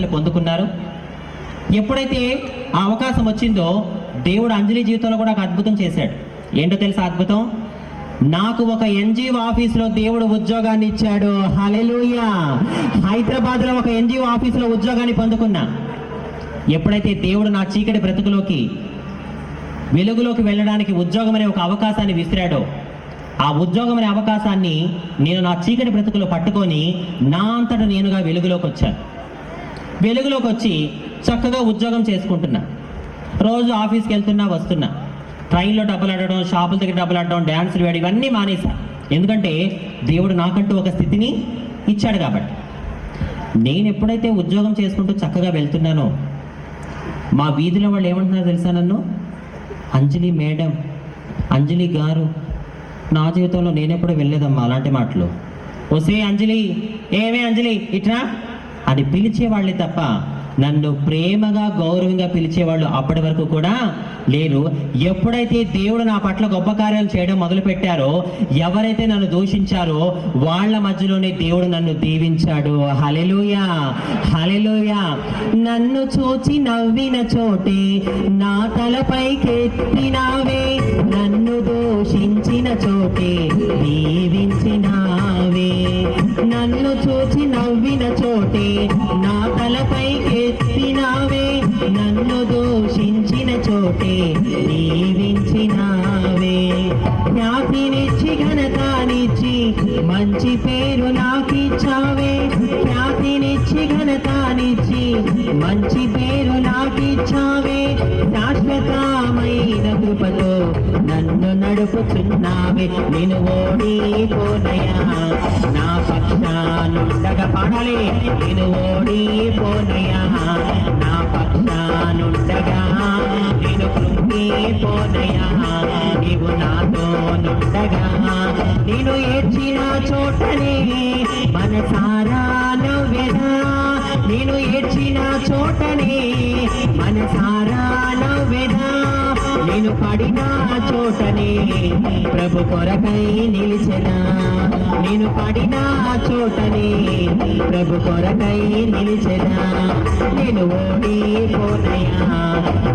అవకాశాలు పొందుకున్నారు. ఎప్పుడైతే ఆ అవకాశం వచ్చిందో దేవుడు అంజలి జీవితంలో కూడా ఒక అద్భుతం చేశాడు. ఏంటో తెలుసా అద్భుతం? నాకు ఒక ఎన్జిఓ ఆఫీస్లో దేవుడు ఉద్యోగాన్ని ఇచ్చాడు. హలెలుయా హైదరాబాద్లో ఒక ఎన్జిఓ ఆఫీస్లో ఉద్యోగాన్ని పొందుకున్నా. ఎప్పుడైతే దేవుడు నా చీకటి బ్రతుకులోకి వెలుగులోకి వెళ్ళడానికి ఉద్యోగం అనే ఒక అవకాశాన్ని విసిరాడో ఆ ఉద్యోగం అనే అవకాశాన్ని నేను నా చీకటి బ్రతుకులో పట్టుకొని నా అంతట నేనుగా వెలుగులోకి వచ్చాను వెలుగులోకి వచ్చి చక్కగా ఉద్యోగం చేసుకుంటున్నా. రోజు ఆఫీస్కి వెళ్తున్నా వస్తున్నా. ట్రైన్లో డబ్బులు అడడం షాపుల దగ్గర డబ్బులు ఆడడం డ్యాన్సులు వేయడం ఇవన్నీ మానేశా ఎందుకంటే దేవుడు నాకంటూ ఒక స్థితిని ఇచ్చాడు కాబట్టి. నేను ఎప్పుడైతే ఉద్యోగం చేసుకుంటూ చక్కగా వెళ్తున్నానో మా వీధిలో వాళ్ళు ఏమంటున్నారో తెలుసా నన్ను? అంజలి మేడం అంజలి గారు నా జీవితంలో నేనెప్పుడు వెళ్ళలేదమ్మా అలాంటి మాటలు. వసే అంజలి ఏమే అంజలి ఇట్రా? అని పిలిచేవాళ్ళే తప్ప నన్ను ప్రేమగా గౌరవంగా పిలిచేవాళ్ళు అప్పటి వరకు కూడా లేరు. ఎప్పుడైతే దేవుడు నా పట్ల గొప్ప కార్యాలు చేయడం మొదలు పెట్టారో ఎవరైతే నన్ను దూషించారో వాళ్ళ మధ్యలోనే దేవుడు నన్ను దీవించాడు. హలెలుయా హలెలుయా నన్ను చూచి నవ్విన చోటే నా తలపైకెత్తినావే నన్ను దూషించిన చోటే దీవించి నన్ను చూచి నవ్విన చోటే నా తలపై ఎత్తినావే నన్ను దూషించిన చోటే దీవించినావే. ఖ్యాతినిచ్చి ఘనతానిచ్చి మంచి పేరు నాకిచ్చావే. ఖ్యాతినిచ్చి ఘనతానిచ్చి మంచి పేరు నాకిచ్చావే. శాశ్వతమైన కృపతో నన్ను నడుపుచున్నావే నేను ఓడిపోనయా నా పక్షానుండగా పాడాలి. నేను ఓడిపోనయా నా పక్షానుండగా నేను కృంగిపోనయా నీవు నాతోనుండగా నేను ఏడ్చిన చోటనే మనసారా నవ్వెదా నేను ఏడ్చిన చోటనే నేను పడిన చోటనే ప్రభు కొరకై నిలిచెనా. నేను పడిన చోటనే ప్రభు కొరకై నిలిచెనా. నేను ఓడిపోనయా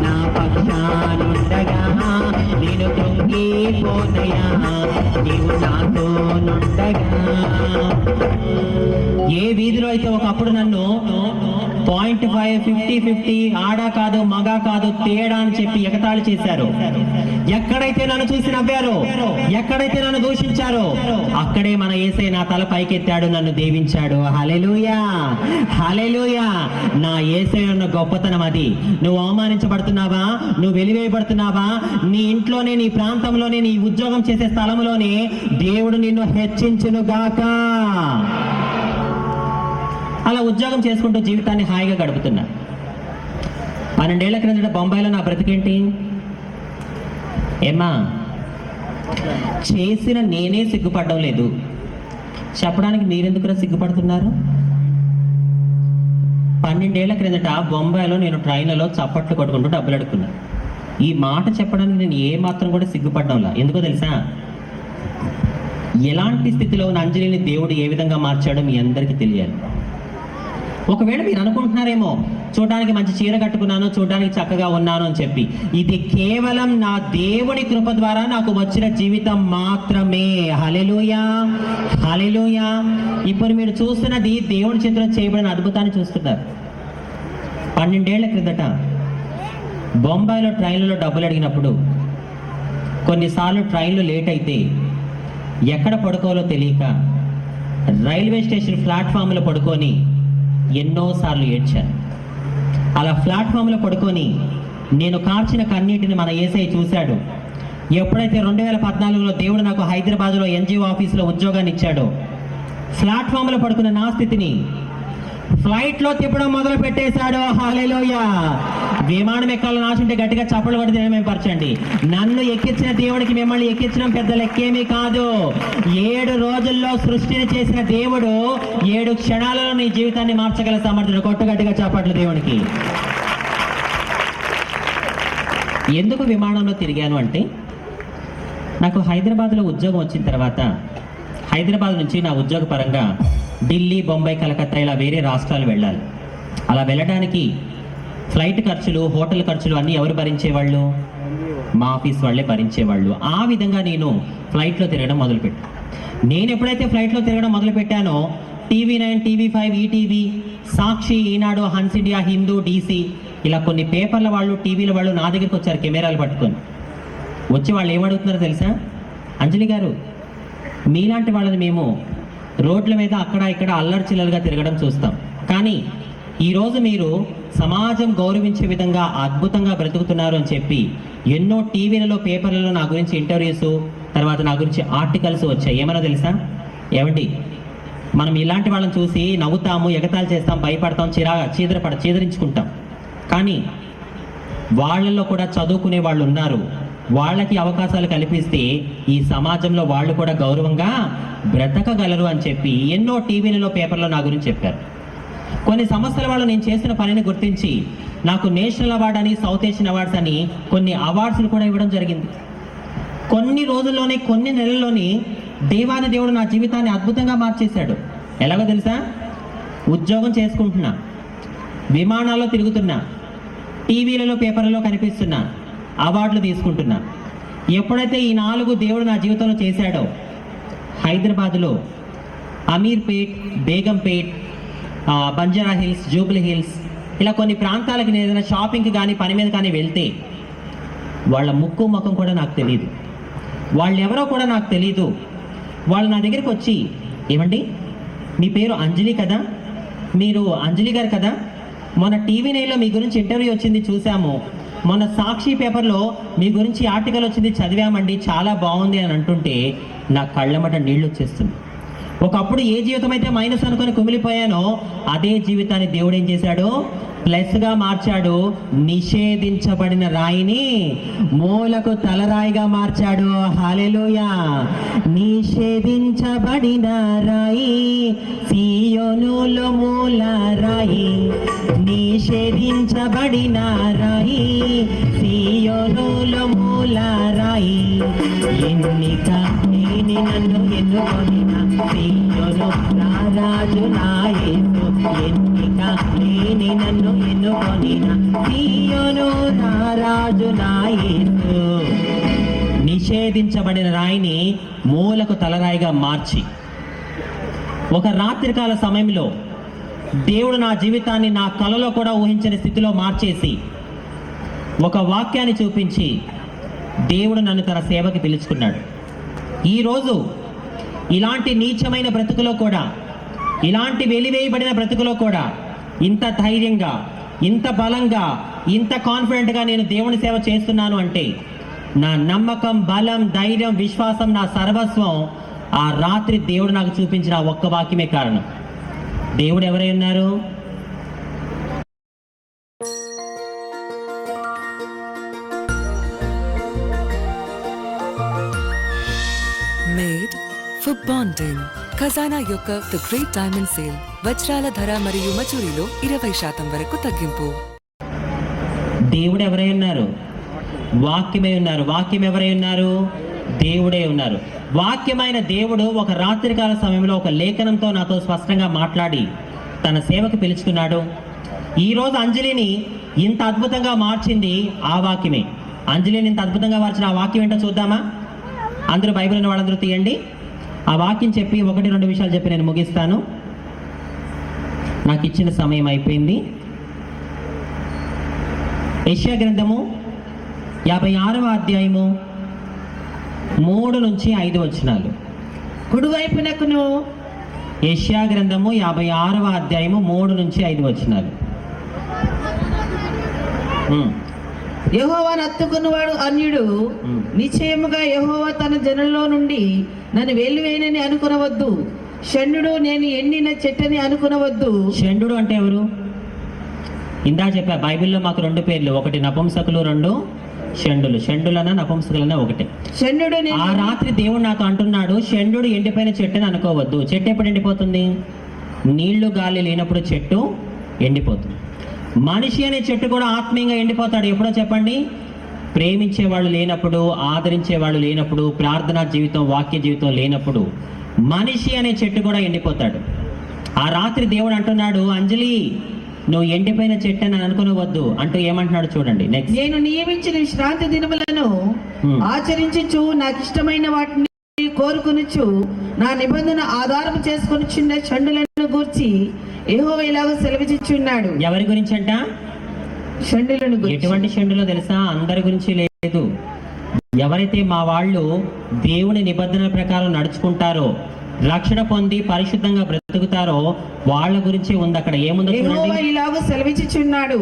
నా పక్షానుండగా. నేను కృంగిపోనయా నీవు నాతో నుండగా. ఏ వీధిలో అయితే ఒకప్పుడు నన్ను పాయింట్ ఫైవ్ ఫిఫ్టీ ఫిఫ్టీ ఆడా కాదు మగా కాదు తేడా అని చెప్పి ఎగతాళి చేశారు. ఎక్కడైతే నన్ను చూసి నవ్వారో ఎక్కడైతే నన్ను దూషించారో అక్కడే మన ఏసై నా తల పైకెత్తాడు నన్ను దేవించాడు. హలెలుయా హలెలుయా నా ఏసై ఉన్న గొప్పతనం అది. నువ్వు అవమానించబడుతున్నావా? నువ్వు వెలివేయబడుతున్నావా? నీ ఇంట్లోనే నీ ప్రాంతంలోనే నీ ఉద్యోగం చేసే స్థలంలోనే దేవుడు నిన్ను హెచ్చించును గాక ఉద్యోగం చేసుకుంటూ జీవితాన్ని హాయిగా గడుపుతున్నా. పన్నెండేళ్ళ క్రిందట బొంబాయిలో నా బ్రతికేంటి? ఏమ్మా చేసిన నేనే సిగ్గుపడడం లేదు. చెప్పడానికి మీరెందుకురా సిగ్గుపడుతున్నారు? పన్నెండేళ్ళ క్రిందట బొంబాయిలో నేను ట్రైన్లలో చప్పట్లు కొట్టుకుంటూ డబ్బులు అడుక్కున్నా. ఈ మాట చెప్పడానికి నేను ఏ మాత్రం కూడా సిగ్గుపడ్డంలా ఎందుకో తెలుసా? ఎలాంటి స్థితిలో ఉన్న అంజలిని దేవుడు ఏ విధంగా మార్చాడో మీ అందరికీ తెలియాలి. ఒకవేళ మీరు అనుకుంటున్నారేమో చూడడానికి మంచి చీర కట్టుకున్నాను చూడడానికి చక్కగా ఉన్నాను అని చెప్పి ఇది కేవలం నా దేవుని కృప ద్వారా నాకు వచ్చిన జీవితం మాత్రమే. హలెలుయా హలెలుయా ఇప్పుడు మీరు చూస్తున్నది దేవుని చేతిలో చేయబడిన అద్భుతాన్ని చూస్తున్నారు. పన్నెండేళ్ళ క్రిందట బొంబాయిలో ట్రైన్లలో డబ్బులు అడిగినప్పుడు కొన్నిసార్లు ట్రైన్లు లేట్ అయితే ఎక్కడ పడుకోవాలో తెలియక రైల్వే స్టేషన్ ప్లాట్ఫామ్లో పడుకొని ఎన్నోసార్లు ఏడ్చాను. అలా ప్లాట్ఫామ్లో పడుకొని నేను కార్చిన కన్నీటిని మన ఏసఐ చూశాడు. ఎప్పుడైతే రెండు వేల పద్నాలుగులో దేవుడు నాకు హైదరాబాద్లో ఎన్జిఓ ఆఫీస్లో ఉద్యోగాన్ని ఇచ్చాడో ప్లాట్ఫామ్లో పడుకున్న నా స్థితిని ఫ్లైట్లో తిప్పడం మొదలు పెట్టేశాడు హాలేలోయ విమానం ఎక్కాలని ఆశ గట్టిగా చప్పలు పడితే మేము పరచండి? నన్ను ఎక్కించిన దేవుడికి మిమ్మల్ని ఎక్కించడం పెద్ద లెక్కేమీ కాదు. ఏడు రోజుల్లో సృష్టిని చేసిన దేవుడు ఏడు క్షణాలలో నీ జీవితాన్ని మార్చగల సమర్థుడు కొట్టు గట్టిగా చప్పట్లు దేవునికి. ఎందుకు విమానంలో తిరిగాను అంటే నాకు హైదరాబాద్లో ఉద్యోగం వచ్చిన తర్వాత హైదరాబాద్ నుంచి నా ఉద్యోగ పరంగా ఢిల్లీ బొంబాయి కలకత్తా ఇలా వేరే రాష్ట్రాలు వెళ్ళాలి. అలా వెళ్ళడానికి ఫ్లైట్ ఖర్చులు హోటల్ ఖర్చులు అన్నీ ఎవరు భరించేవాళ్ళు? మా ఆఫీస్ వాళ్ళే భరించేవాళ్ళు. ఆ విధంగా నేను ఫ్లైట్లో తిరగడం మొదలుపెట్టాను నేను ఎప్పుడైతే ఫ్లైట్లో తిరగడం మొదలుపెట్టానో TV nine TV five ETV Sakshi Eenadu Hans India Hindu DC ఇలా కొన్ని పేపర్ల వాళ్ళు టీవీల వాళ్ళు నా దగ్గరికి వచ్చారు కెమెరాలు పట్టుకొని. వచ్చి వాళ్ళు ఏమడుగుతున్నారో తెలుసా? అంజలి గారు మీలాంటి వాళ్ళని మేము రోడ్ల మీద అక్కడ ఇక్కడ అల్లరి తిరగడం చూస్తాం. కానీ ఈరోజు మీరు సమాజం గౌరవించే విధంగా అద్భుతంగా బ్రతుకుతున్నారు అని చెప్పి ఎన్నో టీవీలలో పేపర్లలో నా గురించి ఇంటర్వ్యూస్ తర్వాత నా గురించి ఆర్టికల్స్ వచ్చాయి. ఏమన్నా తెలుసా? ఏమండి? మనం ఇలాంటి వాళ్ళని చూసి నవ్వుతాము ఎగతాలు చేస్తాం భయపడతాం చిరా చీదరపడ చీదరించుకుంటాం. కానీ వాళ్ళల్లో కూడా చదువుకునే వాళ్ళు ఉన్నారు. వాళ్ళకి అవకాశాలు కల్పిస్తే ఈ సమాజంలో వాళ్ళు కూడా గౌరవంగా బ్రతకగలరు అని చెప్పి ఎన్నో టీవీలలో పేపర్లో నా గురించి చెప్పారు. కొన్ని సంవత్సరాల వాళ్ళు నేను చేసిన పనిని గుర్తించి నాకు నేషనల్ అవార్డ్ అని సౌత్ ఏషియన్ అవార్డ్స్ అని కొన్ని అవార్డ్స్ని కూడా ఇవ్వడం జరిగింది. కొన్ని రోజుల్లోనే కొన్ని నెలల్లోనే దేవాది దేవుడు నా జీవితాన్ని అద్భుతంగా మార్చేశాడు. ఎలాగో తెలుసా? ఉద్యోగం చేసుకుంటున్నా విమానాల్లో తిరుగుతున్నా టీవీలలో పేపర్లలో కనిపిస్తున్నా అవార్డులు తీసుకుంటున్నా. ఎప్పుడైతే ఈ నాలుగు దేవుడు నా జీవితంలో చేశాడో హైదరాబాద్లో Ameerpet Begumpet Banjara hills jubilee hills ఇలా కొన్ని ప్రాంతాలకు నేను ఏదైనా షాపింగ్కి కానీ పని మీద కానీ వెళ్తే వాళ్ళ ముక్కు ముఖం కూడా నాకు తెలియదు వాళ్ళు ఎవరో కూడా నాకు తెలియదు వాళ్ళు నా దగ్గరికి వచ్చి ఏమండి? మీ పేరు అంజలి కదా? మీరు అంజలి గారు కదా? మొన్న టీవీ నైన్లో మీ గురించి ఇంటర్వ్యూ వచ్చింది చూసాము. మొన్న సాక్షి పేపర్లో మీ గురించి ఆర్టికల్ వచ్చింది చదివామండి చాలా బాగుంది అని అంటుంటే నా కళ్ళమట నీళ్ళు వచ్చేస్తుంది ఒకప్పుడు ఏ జీవితం అయితే మైనస్ అనుకుని కుమిలిపోయానో అదే జీవితాన్ని దేవుడు ఏం చేశాడు? ప్లస్గా మార్చాడు. నిషేధించబడిన రాయిని మూలకు తలరాయిగా మార్చాడు. హాలెలుయా నిషేధించబడిన రాయి సీయోనులో మూల రాయి. నిషేధించబడిన రాయి సీయోనులో మూల రాయి. ఎన్నిక లేని నన్ను ఎన్నుకొనిన. సియోను నా రాజు ఎన్నిక లేని నన్ను ఎన్నుకొనిన. సియోను నా రాజు నిషేధించబడిన రాయిని మూలకు తలరాయిగా మార్చి. ఒక రాత్రికాల సమయంలో దేవుడు నా జీవితాన్ని నా కలలో కూడా ఊహించని స్థితిలో మార్చేసి ఒక వాక్యాన్ని చూపించి దేవుడు నన్ను తన సేవకి పిలుచుకున్నాడు. ఈరోజు ఇలాంటి నీచమైన బ్రతుకులో కూడా ఇలాంటి వెలివేయబడిన బ్రతుకులో కూడా ఇంత ధైర్యంగా ఇంత బలంగా ఇంత కాన్ఫిడెంట్గా నేను దేవుని సేవ చేస్తున్నాను అంటే నా నమ్మకం బలం ధైర్యం విశ్వాసం నా సర్వస్వం ఆ రాత్రి దేవుడు నాకు చూపించిన ఒక్క వాక్యమే కారణం. దేవుడు ఎవరై ఉన్నారు? ఫర్ బాండింగ్ ఖజానా యొక్క ద గ్రేట్ డైమండ్ సేల్ వజ్రాల ధర మరియు మచూరిలో ఇరవై శాతం వరకు తగ్గింపు. దేవుడు ఎవరై ఉన్నారు? వాక్యమై ఉన్నారు. వాక్యం ఎవరై ఉన్నారు? దేవుడే ఉన్నారు. వాక్యమైన దేవుడు ఒక రాత్రికాల సమయంలో ఒక లేఖనంతో నాతో స్పష్టంగా మాట్లాడి తన సేవకు పిలుచుకున్నాడు. ఈరోజు అంజలిని ఇంత అద్భుతంగా మార్చింది ఆ వాక్యమే. అంజలిని ఇంత అద్భుతంగా మార్చిన ఆ వాక్యం ఏంటో చూద్దామా? అందరూ బైబిల్ ఉన్న వాళ్ళందరూ తీయండి. ఆ వాక్యం చెప్పి ఒకటి రెండు విషయాలు చెప్పి నేను ముగిస్తాను. నాకు ఇచ్చిన సమయం అయిపోయింది. యెషయా గ్రంథము యాభై ఆరవ అధ్యాయము మూడు నుంచి ఐదు వచనాలు. కుడివైపునకును యెషయా గ్రంథము యాభై ఆరవ అధ్యాయము మూడు నుంచి ఐదు వచనాలు. ఉమ్, యహోవా నత్తుకున్నవాడు అన్యుడు. నిశ్చయముగా యహోవా తన జనంలో నుండి నన్ను వెలివేనని అనుకునవద్దు. షండు నేను ఎండిన చెట్టని అనుకునవద్దు. షండు అంటే ఎవరు? ఇందా చెప్పా బైబిల్లో మాకు రెండు పేర్లు. ఒకటి నపుంసకులు రెండు షండులు షండులన నపుంసకులన ఒకటే. షండు ఆ రాత్రి దేవుడు నాకు అంటున్నాడు షండు ఎండిపోయిన చెట్టుని అనుకోవద్దు. చెట్టు ఎప్పుడు ఎండిపోతుంది? నీళ్ళు గాలి లేనప్పుడు చెట్టు ఎండిపోతుంది. మనిషి అనే చెట్టు కూడా ఆత్మీయంగా ఎండిపోతాడు. ఎప్పుడో చెప్పండి? ప్రేమించే వాళ్ళు లేనప్పుడు ఆదరించే వాళ్ళు లేనప్పుడు ప్రార్థనా జీవితం వాక్య జీవితం లేనప్పుడు మనిషి అనే చెట్టు కూడా ఎండిపోతాడు. ఆ రాత్రి దేవుడు అంటున్నాడు అంజలి నువ్వు ఎండిపోయిన చెట్టు అని అనుకునవద్దు. అంటూ ఏమంటున్నాడు చూడండి నెక్స్ట్ నేను నియమించిన విశ్రాంతి దినములను Hmm. ఆచరించుచు నాకు ఇష్టమైన వాటిని కోరుకునుచు నా నిబంధన ఆధారం చేసుకొని చిన్న చండులను గూర్చి ఏహో ఇలాగ సెలవిచ్చున్నాడు ఎవరి గురించి అంట గూర్చి. ఎటువంటి షండులో తెలుసా? అందరి గురించి లేదు. ఎవరైతే మా వాళ్ళు దేవుని నిబంధనల ప్రకారం నడుచుకుంటారో రక్షణ పొంది పరిశుద్ధంగా బ్రతుకుతారో వాళ్ళ గురించి ఉంది అక్కడ. ఏముందో యెహోవా ఇలాగ సెలవిచ్చుచున్నాడు.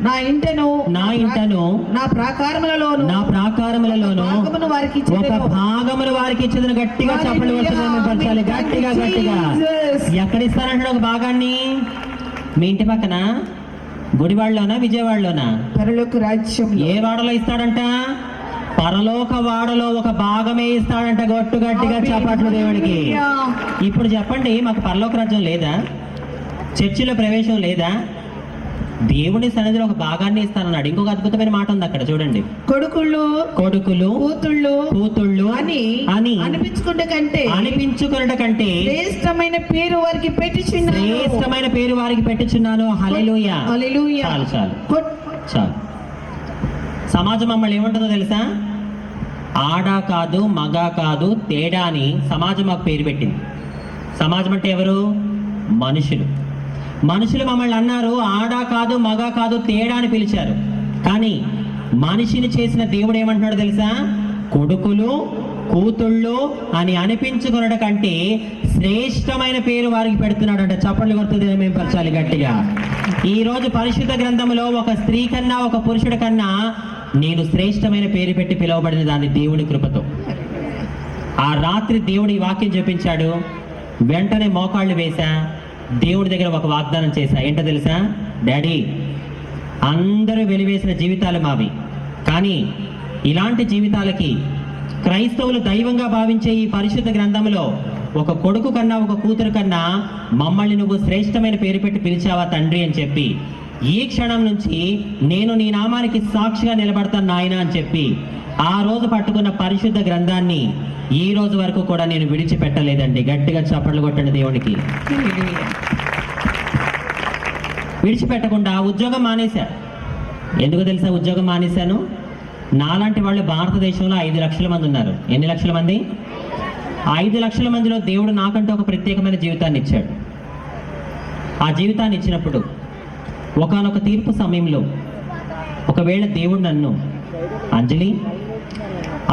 నా ఇంటను నా ఇంటను నా ప్రాకారములలోను నా ప్రాకారములలోను భాగమును వారికి ఒక. భాగమును వారికి ఇచ్చేదని గట్టిగా చెప్పలు పరచాలి. గట్టిగా గట్టిగా. ఎక్కడ ఇస్తానంటాడు ఒక భాగాన్ని? మీ ఇంటి పక్కన? గుడివాడలోనా విజయవాడలోనా పరలోక రాజ్యం ఏ వాడలో ఇస్తాడంట? పరలోక వాడలో ఒక భాగమే ఇస్తాడంట గట్టు గట్టిగా చప్పట్లు దేవుడికి ఇప్పుడు చెప్పండి మాకు పరలోక రాజ్యం లేదా? చర్చిలో ప్రవేశం లేదా? దేవుని సన్నిధిలో ఒక భాగాన్ని ఇస్తానన్నాడు. ఇంకొక అద్భుతమైన మాట ఉంది అక్కడ చూడండి. కొడుకుళ్ళు కొడుకులు కూతుళ్ళు కూతుళ్ళు అని అని అనిపించుకుంటే కంటే అనిపించుకున్నట కంటే శ్రేష్టమైన పేరు వారికి పెట్టుచున్నాను. శ్రేష్టమైన పేరు వారికి పెట్టుచున్నాను. హల్లెలూయ. హల్లెలూయా. చాలు చాలు. చాలు. సమాజం మమ్మల్ని ఏమంటుందో తెలుసా? ఆడ కాదు మగ కాదు తేడా అని సమాజం మాకు పేరు పెట్టింది. సమాజం అంటే ఎవరు? మనుషులు. మనుషులు మమ్మల్ని అన్నారు ఆడ కాదు మగ కాదు తేడా అని పిలిచారు. కానీ మనిషిని చేసిన దేవుడు ఏమంటున్నాడు తెలుసా? కొడుకులు కూతుళ్ళు అని అనిపించుకున్నట కంటే శ్రేష్టమైన పేరు వారికి పెడుతున్నాడు అంటే చప్పట్లు కొడుతుంది మేము పరచాలి గట్టిగా. ఈ రోజు పరిశుద్ధ గ్రంథంలో ఒక స్త్రీ కన్నా ఒక పురుషుడి కన్నా నేను శ్రేష్టమైన పేరు పెట్టి పిలువబడిన దాన్ని దేవుని కృపతో. ఆ రాత్రి దేవుడు ఈ వాక్యం చెప్పించాడు వెంటనే మోకాళ్ళు వేశా. దేవుడి దగ్గర ఒక వాగ్దానం చేశా. ఏంటో తెలుసా? డాడీ అందరూ వెలివేసిన జీవితాలు మావి. కానీ ఇలాంటి జీవితాలకి క్రైస్తవులు దైవంగా భావించే ఈ పరిశుద్ధ గ్రంథంలో ఒక కొడుకు కన్నా ఒక కూతురు కన్నా మమ్మల్ని నువ్వు శ్రేష్టమైన పేరు పెట్టి పిలిచావా తండ్రి అని చెప్పి ఈ క్షణం నుంచి నేను నీ నామానికి సాక్షిగా నిలబడతాను నాయన అని చెప్పి ఆ రోజు పట్టుకున్న పరిశుద్ధ గ్రంథాన్ని ఈ రోజు వరకు కూడా నేను విడిచిపెట్టలేదండి. గట్టిగా చప్పట్లు కొట్టండి దేవునికి. విడిచిపెట్టకుండా ఉద్యోగం మానేశాను ఎందుకు తెలుసా ఉద్యోగం మానేశాను? నాలాంటి వాళ్ళు భారతదేశంలో ఐదు లక్షల మంది ఉన్నారు. ఎన్ని లక్షల మంది? ఐదు లక్షల మందిలో దేవుడు నాకంటూ ఒక ప్రత్యేకమైన జీవితాన్ని ఇచ్చాడు. ఆ జీవితాన్ని ఇచ్చినప్పుడు ఒకానొక తీర్పు సమయంలో ఒకవేళ దేవుడు నన్ను అంజలి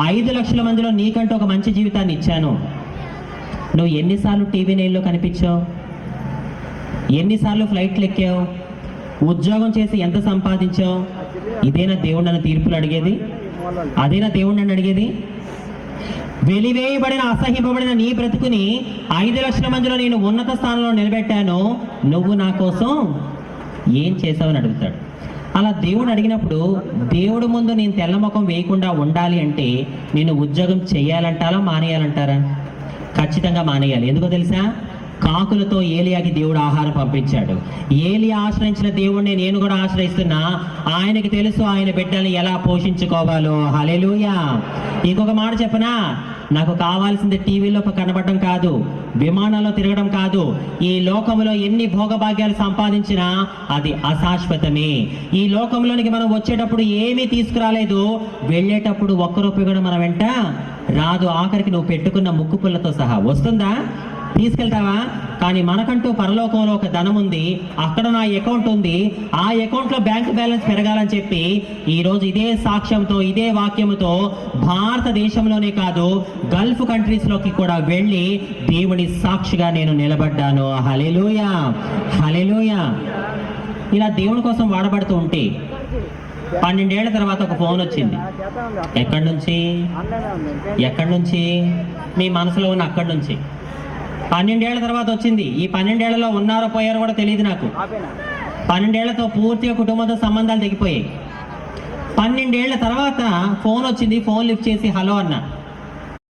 ఐదు లక్షల మందిలో నీకంటూ ఒక మంచి జీవితాన్ని ఇచ్చాను. నువ్వు ఎన్నిసార్లు టీవీ నైన్లో కనిపించావు? ఎన్నిసార్లు ఫ్లైట్లు ఎక్కావు? ఉద్యోగం చేసి ఎంత సంపాదించావు? ఇదేనా దేవుడు నన్ను తీర్పులు అడిగేది? అదేనా దేవుడు నన్ను అడిగేది? వెలివేయబడిన అసహ్యింపబడిన నీ బ్రతుకుని ఐదు లక్షల మందిలో నేను ఉన్నత స్థానంలో నిలబెట్టాను. నువ్వు నా కోసం ఏం చేసావని అడుగుతాడు. అలా దేవుడు అడిగినప్పుడు దేవుడు ముందు నేను తెల్లముఖం వేయకుండా ఉండాలి అంటే నేను ఉద్యోగం చేయాలంటారా మానేయాలంటారా? ఖచ్చితంగా మానేయాలి. ఎందుకో తెలుసా? కాకులతో ఏలియాకి దేవుడు ఆహారం పంపించాడు. ఏలియా ఆశ్రయించిన దేవుడిని నేను కూడా ఆశ్రయిస్తున్నా. ఆయనకి తెలుసు ఆయన బిడ్డల్ని ఎలా పోషించుకోవాలో. హలెలూయా ఇంకొక మాట చెప్పనా? నాకు కావాల్సింది టీవీలో కనబడడం కాదు విమానాల్లో తిరగడం కాదు. ఈ లోకంలో ఎన్ని భోగభాగ్యాలు సంపాదించినా అది అశాశ్వతమే. ఈ లోకంలోనికి మనం వచ్చేటప్పుడు ఏమీ తీసుకురాలేదు. వెళ్ళేటప్పుడు ఒక్క రూపాయి కూడా మన వెంట రాదు. ఆఖరికి నువ్వు పెట్టుకున్న ముక్కు పుల్లతో సహా. వస్తుందా? తీసుకెళ్తావా? కానీ మనకంటూ పరలోకంలో ఒక ధనం ఉంది. అక్కడ నా అకౌంట్ ఉంది. ఆ అకౌంట్లో బ్యాంక్ బ్యాలెన్స్ పెరగాలని చెప్పి ఈరోజు ఇదే సాక్ష్యంతో ఇదే వాక్యముతో భారతదేశంలోనే కాదు గల్ఫ్ కంట్రీస్లోకి కూడా వెళ్ళి దేవుని సాక్షిగా నేను నిలబడ్డాను. హలెలూయా హలెలూయా ఇలా దేవుని కోసం వాడబడుతూ ఉంటే పన్నెండేళ్ళ తర్వాత ఒక ఫోన్ వచ్చింది. ఎక్కడి నుంచి? ఎక్కడి నుంచి? మీ మనసులో ఉన్న అక్కడి నుంచి. పన్నెండేళ్ళ తర్వాత వచ్చింది. ఈ పన్నెండేళ్ళలో ఉన్నారో పోయారో కూడా తెలియదు నాకు. పన్నెండేళ్ళతో పూర్తిగా కుటుంబంతో సంబంధాలు తెగిపోయాయి. పన్నెండేళ్ళ తర్వాత ఫోన్ వచ్చింది. ఫోన్ లిఫ్ట్ చేసి హలో అన్న